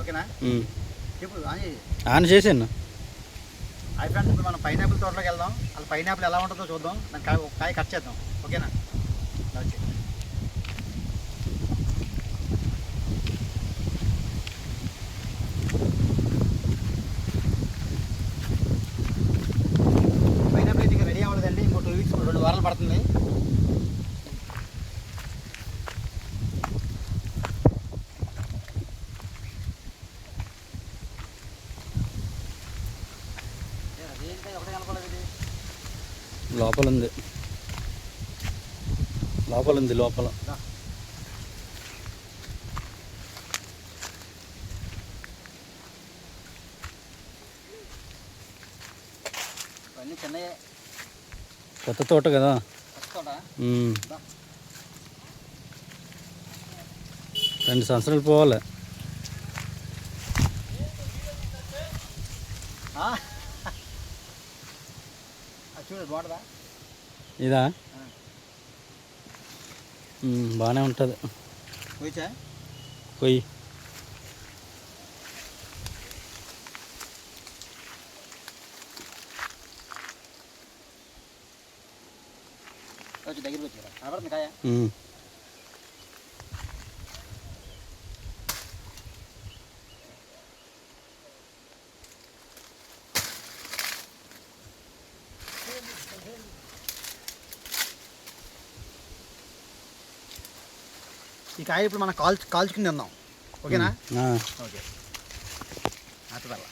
ఓకేనా. చెప్పు on. On చేసాను హాయ్ ఫ్రెండ్స్ ఇప్పుడు మనం పైనాపిల్ తోటలోకి వెళ్దాం. అసలు పైనాపిల్ ఎలా ఉంటుందో చూద్దాం. దాని కాయ కాయ కట్ చేద్దాం. ఓకేనా? వచ్చి పైనాపిల్ అయితే ఇంకా రెడీ అవ్వలేదండి. ఇంకో టూ వీక్స్ రెండు వారాలు పడుతుంది. లోపల ఉంది లోపల. ఉంది లోపల కొత్త తోట కదా. రెండు సంవత్సరాలు పోవాలి. ఇదా? బాగానే ఉంటుంది. పోయి. దగ్గరికి వచ్చి కాయ? ఈ కాయ ఇప్పుడు మనం కాల్చు కాల్చుకుని తిందాం. ఓకేనా. ఓకే. అటు పర్ల